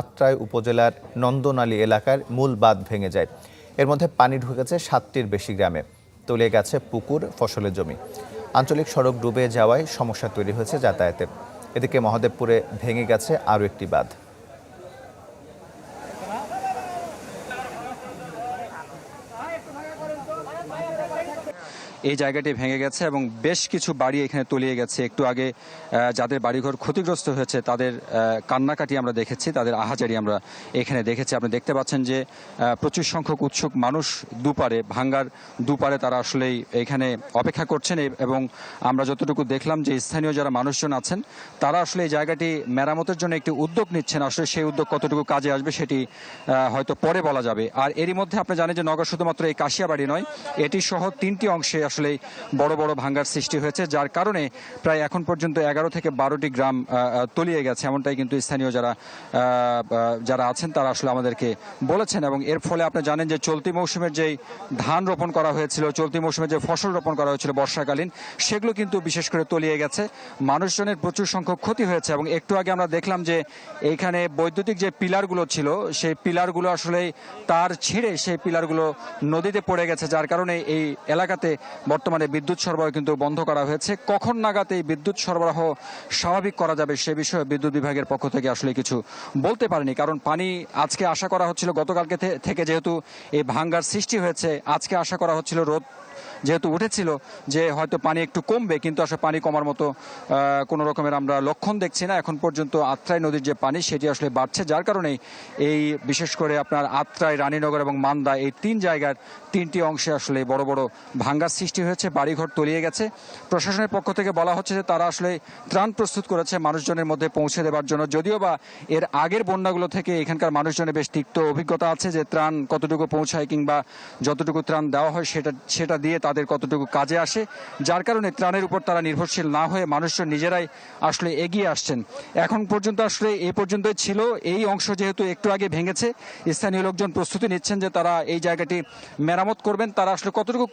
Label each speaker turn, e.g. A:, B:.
A: আত্রাই উপজেলার নন্দনালী এলাকার মূল বাঁধ ভেঙে যায়। এর মধ্যে পানি ঢুকেছে সাতটির বেশি গ্রামে। তলিয়ে গেছে পুকুর, ফসলের জমি। আঞ্চলিক সড়ক ডুবে যাওয়ায় সমস্যা তৈরি হয়েছে যাতায়াতের এদিকে মহাদেবপুরে ভেঙে গেছে আরও একটি বাঁধ।
B: এই জায়গাটি ভেঙে গেছে এবং বেশ কিছু বাড়ি এখানে তলিয়ে গেছে। একটু আগে যাদের বাড়িঘর ক্ষতিগ্রস্ত হয়েছে, তাদের কান্নাকাটি আমরা দেখেছি, তাদের আহাজারি আমরা এখানে দেখেছি। আপনি দেখতে পাচ্ছেন যে প্রচুর সংখ্যক উৎসুক মানুষ দুপারে, ভাঙ্গার দুপারে তারা আসলেই এখানে অপেক্ষা করছেন এবং আমরা যতটুকু দেখলাম যে স্থানীয় যারা মানুষজন আছেন, তারা আসলে এই জায়গাটি মেরামতের জন্য একটি উদ্যোগ নিচ্ছেন। আসলে সেই উদ্যোগ কতটুকু কাজে আসবে সেটি হয়তো পরে বলা যাবে। আর এরই মধ্যে আপনি জানেন যে নগর শুধুমাত্র এই কাশিয়াবাড়ি নয়, এটি সহ তিনটি অংশে আসলে বড় বড় ভাঙ্গার সৃষ্টি হয়েছে, যার কারণে প্রায় এখন পর্যন্ত এগারো থেকে বারোটি গ্রাম তলিয়ে গেছে। এমনটাই কিন্তু স্থানীয় যারা যারা আছেন, তারা আসলে আমাদেরকে বলেছেন। এবং এর ফলে আপনি জানেন যে চলতি মৌসুমের যেই ধান রোপণ করা হয়েছিল, চলতি মৌসুমে যে ফসল রোপণ করা হয়েছিল বর্ষাকালীন, সেগুলো কিন্তু বিশেষ করে তলিয়ে গেছে। মানুষজনের প্রচুর সংখ্যক ক্ষতি হয়েছে। এবং একটু আগে আমরা দেখলাম যে এইখানে বৈদ্যুতিক যে পিলারগুলো ছিল, সেই পিলারগুলো আসলে তার ছিঁড়ে সেই পিলারগুলো নদীতে পড়ে গেছে, যার কারণে এই এলাকাতে বর্তমানে বিদ্যুৎ সরবরাহ কিন্তু বন্ধ করা হয়েছে। কখন নাগাদ এই বিদ্যুৎ সরবরাহ স্বাভাবিক করা যাবে সে বিষয়ে বিদ্যুৎ বিভাগের পক্ষ থেকে আসলে কিছু বলতে পারেনি, কারণ পানি আজকে আশা করা হচ্ছিল গতকালকে থেকে যেহেতু এই ভাঙ্গার সৃষ্টি হয়েছে, আজকে আশা করা হচ্ছিল রোদ যেহেতু উঠেছিল যে হয়তো পানি একটু কমবে, কিন্তু আসলে পানি কমার মতো কোনো রকমের আমরা লক্ষণ দেখছি না। এখন পর্যন্ত আত্রাই নদীর যে পানি, সেটি আসলে বাড়ছে, যার কারণে এই বিশেষ করে আপনার আত্রাই, রানীনগর এবং মান্দা এই তিন জায়গার তিনটি অংশে আসলে বড় বড় ভাঙ্গার সৃষ্টি হয়েছে, বাড়িঘর তলিয়ে গেছে। প্রশাসনের পক্ষ থেকে বলা হচ্ছে যে তারা আসলে ত্রাণ প্রস্তুত করেছে মানুষজনের মধ্যে পৌঁছে দেওয়ার জন্য। যদিও বা এর আগের বন্যাগুলো থেকে এখানকার মানুষজনের বেশ তিক্ত অভিজ্ঞতা আছে যে ত্রাণ কতটুকু পৌঁছায় কিংবা যতটুকু ত্রাণ দেওয়া হয় সেটা সেটা দিয়ে তাদের কতটুকু কাজে আসে, যার কারণে ত্রাণের উপর তারা নির্ভরশীল না হয়ে মানুষজন নিজেরাই আসলে এগিয়ে আসছেন। এখন পর্যন্ত আসলে এ পর্যন্ত ছিল। এই অংশ যেহেতু একটু আগে ভেঙেছে, স্থানীয় লোকজন প্রস্তুতি নিচ্ছেন যে তারা এই জায়গাটি মেরামত করবেন। তারা আসলে কতটুকু